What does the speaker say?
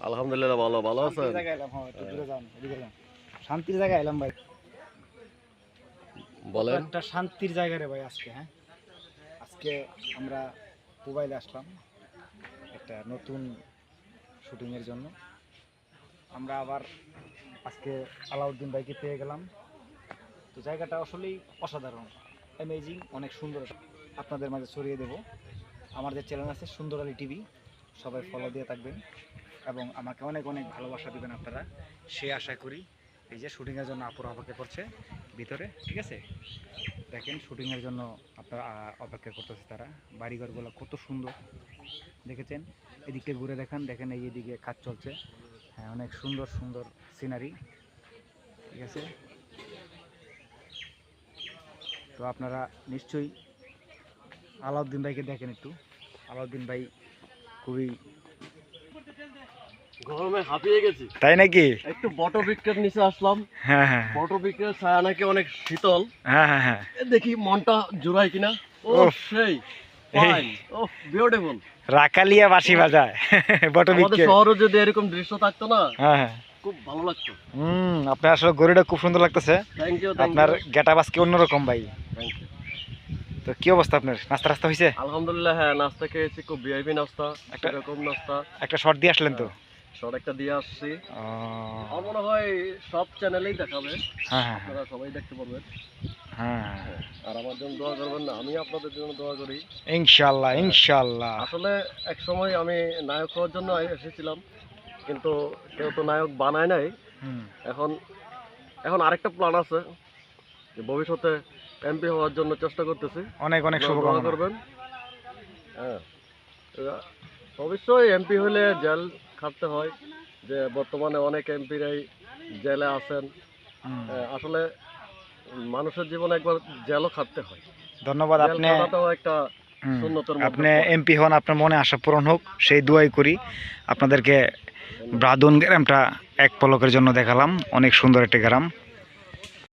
আলহামদুলিল্লাহ ভালো ভালো আছেন? এলাম হ্যাঁ শান্তির জায়গায় এলাম ভাই। বলেন। একটা শান্তির জায়গা রে ভাই আজকে হ্যাঁ? আজকে আমরা মোবাইলে আসলাম একটা নতুন শুটিংয়ের জন্য। আমরা আবার আজকে আলাউদ্দিন ভাইকে পেয়ে গেলাম। তো জায়গাটা আসলেই অসাধারণ অ্যামেজিং অনেক সুন্দর। আপনাদের মাঝে ছড়িয়ে দেব। আমার যে চ্যানেল আছে সুন্দর আলী টিভি সবাই ফলো দিয়ে থাকবেন এবং আমাকে অনেক অনেক ভালোবাসা দেবেন আপনারা। সে আশা করি এই যে শুটিংয়ের জন্য আপুর অপেক্ষা করছে ভিতরে, ঠিক আছে? দেখেন শুটিংয়ের জন্য আপনারা অপেক্ষা করতেছে তারা। বাড়িঘরগুলো কত সুন্দর, দেখেছেন? এদিকে ঘুরে দেখান, দেখেন এই এদিকে কাজ চলছে। হ্যাঁ অনেক সুন্দর সুন্দর সিনারি ঠিক আছে? তো আপনারা নিশ্চয়ই আলাউদ্দিন ভাইকে দেখেন একটু। আলাউদ্দিন ভাই খুবই গরমে হাঁপিয়ে গেছি। তাই নাকি? একটু বটবৃক্ষের নিচে আসলাম। হ্যাঁ হ্যাঁ বটবৃক্ষের ছায়া নাকি অনেক শীতল। হ্যাঁ হ্যাঁ হ্যাঁ। দেখি মনটা জোড়ায় কিনা। ও সেই বিউটিফুল রাকালিয়া বাসি বাজায় বট শহরে যদি এরকম দৃশ্য থাকতো না হ্যাঁ হ্যাঁ। খুব ভালো লাগতো। হুম আপনার আসলে গরুটা খুব সুন্দর লাগতেছে। আপনার গেটা আজকে অন্যরকম ভাই? তো কি অবস্থা আপনার? নাস্তা রাস্তা হয়েছে আলহামদুলিল্লাহ হ্যাঁ নাস্তা খেয়েছি খুব ভিআইপি নাস্তা একটা- এরকম নাস্তা। একটা শর্ট দিয়ে আসলেন তো? শর্ট একটা দিয়ে আসছি। আমার মনে হয় সব চ্যানেলেই দেখাবে। হ্যাঁ হ্যাঁ আপনারা সবাই দেখতে পারবেন। হ্যাঁ হ্যাঁ আর আমার জন্য দোয়া করবেন না আমি আপনাদের জন্য দোয়া করি। ইনশাল্লাহ ইনশাল্লাহ আসলে এক সময় আমি নায়ক হওয়ার জন্য এসেছিলাম কিন্তু কেউ তো নায়ক বানায় নাই। এখন এখন আরেকটা প্ল্যান আছে। যে ভবিষ্যতে এমপি হওয়ার জন্য চেষ্টা করতেছি। অনেক অনেক শুভকামনা। করবেন। হ্যাঁ। অবশ্যই এমপি হলে জেল খাটতে হয় যে বর্তমানে অনেক এমপিরাই জেলে আছেন। আসলে মানুষের জীবনে একবার জেলও খাটতে হয়। ধন্যবাদ আপনি একটা আপনি এমপি হন আপনার মনে আশা পূরণ হোক সেই দোয়াই করি। আপনাদেরকে ব্রাদুন গ্রামটা এক পলকের জন্য দেখালাম অনেক সুন্দর একটা গ্রাম।